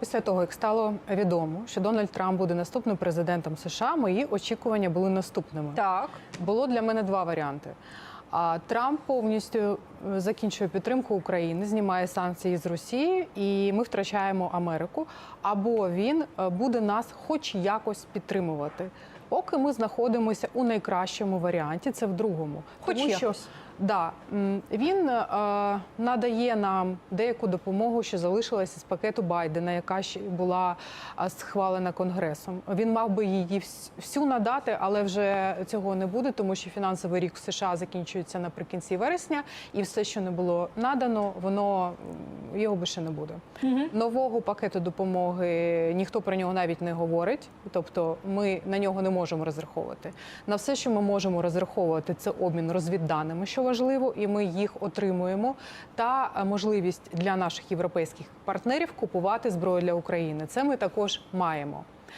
Після того, як стало відомо, що Дональд Трамп буде наступним президентом США, мої очікування були наступними. Так. Було для мене два варіанти. Трамп повністю е, закінчує підтримку України, знімає санкції з Росії, і ми втрачаємо Америку. Або він е, буде нас хоч якось підтримувати. Поки ми знаходимося у найкращому варіанті, це в другому. Хоч Тому що. Да, він е, надає нам деяку допомогу, що залишилася з пакету Байдена, яка ще була е, схвалена конгресом. Він мав би її всю надати, але вже цього не буде, тому що фінансовий рік в США закінчується наприкінці вересня, і все, що не було надано, воно його більше не буде. Нового пакету допомоги ніхто про нього навіть не говорить. Тобто, ми на нього не можемо розраховувати. На все, що ми можемо розраховувати, це обмін розвідданими, що важливо, і ми їх отримуємо. Та е, можливість для наших європейських партнерів купувати зброю для України. Це ми також маємо.